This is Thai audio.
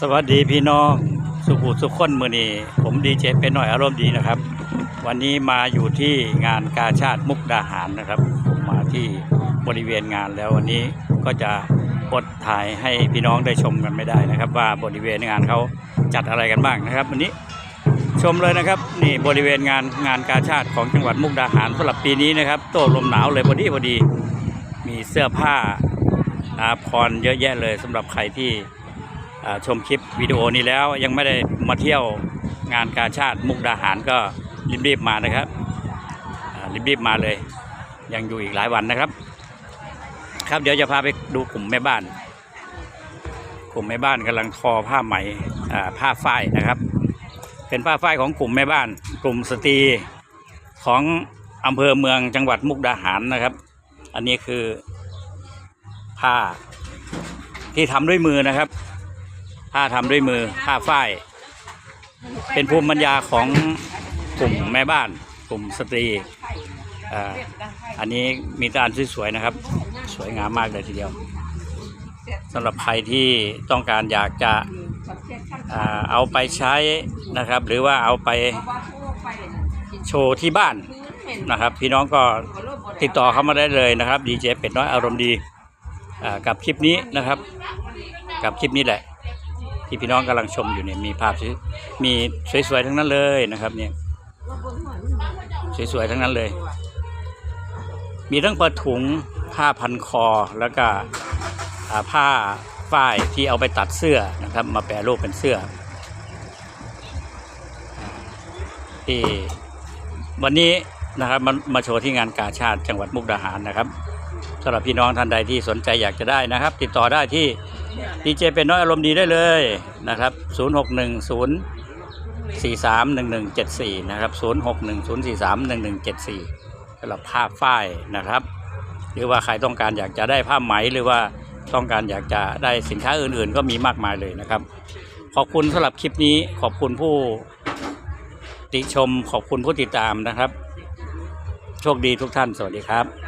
สวัสดีพี่น้องสุขุสุขคนมือนี้ผมดีเจเป็นหน่อยอารมณ์ดีนะครับ วันนี้มาอยู่ที่งานกาชาติมุกดาหารนะครับผมมาที่บริเวณงานแล้ววันนี้ก็จะอดถ่ายให้พี่น้องได้ชมกันไม่ได้นะครับ ว่าบริเวณงานเขาจัดอะไรกันบ้างนะครับ วันนี้ชมเลยนะครับ นี่บริเวณงานงานกาชาติของจังหวัดมุกดาหารสำหรับปีนี้นะครับ โต้ลมหนาวเลยพอดีพอดีมีเสื้อผ้าอาภรเยอะแยะเลยสำหรับใครที่ ชมคลิปวิดีโอนี้แล้วยังไม่ได้มาเที่ยวงานกาชาติมุกดาหารก็รีบๆมานะครับรีบๆมาเลย ยังอยู่อีกหลายวันนะครับ ครับเดี๋ยวจะพาไปดูกลุ่มแม่บ้าน กลุ่มแม่บ้านกำลังทอผ้าไหม่ผ้าฝ้ายนะครับ เป็นผ้าฝ้ายของกลุ่มแม่บ้าน กลุ่มสตรีของอำเภอเมืองจังหวัดมุกดาหารนะครับ อันนี้คือผ้าที่ทำด้วยมือนะครับ ผ้าทำด้วยมือผ้าฝ้าย เป็นภูมิปัญญาของกลุ่มแม่บ้านกลุ่มสตรีอ่าอันนี้มีตาลสวยๆนะครับ สวยงามมากเลยทีเดียวสำหรับใครที่ต้องการอยากจะอ่าเอาไปใช้นะครับ หรือว่าเอาไปโชว์ที่บ้านนะครับ พี่น้องก็ติดต่อเข้ามาได้เลยนะครับดีเจเป็ดน้อยอารมณ์ดีกับคลิปนี้นะครับ กับคลิปนี้แหละ ที่พี่น้องกำลังชมอยู่เนี่ยมีภาพมีสวยๆทั้งนั้นเลยนะครับเนี่ยสวยๆทั้งนั้นเลย มีทั้งผ้าถุงผ้าพันคอแล้วก็ผ้าฝ้ายที่เอาไปตัดเสื้อนะครับ มาแปรรูปเป็นเสื้อที่วันนี้นะครับมามาโชว์ที่งานกาชาติจังหวัดมุกดาหารนะครับสำหรับพี่น้องท่านใดที่สนใจอยากจะได้นะครับ ติดต่อได้ที่ ดีเจเป็นน้อยอารมณ์ดีได้เลยนะครับ 0610 431174 นะครับ 0610431174สำหรับผ้าฝ้ายนะครับ หรือว่าใครต้องการอยากจะได้ผ้าไหมหรือว่าต้องการอยากจะได้สินค้าอื่นๆ ก็มีมากมายเลยนะครับ ขอบคุณสำหรับคลิปนี้ขอบคุณผู้ติชมขอบคุณผู้ติดตามนะครับ โชคดีทุกท่านสวัสดีครับ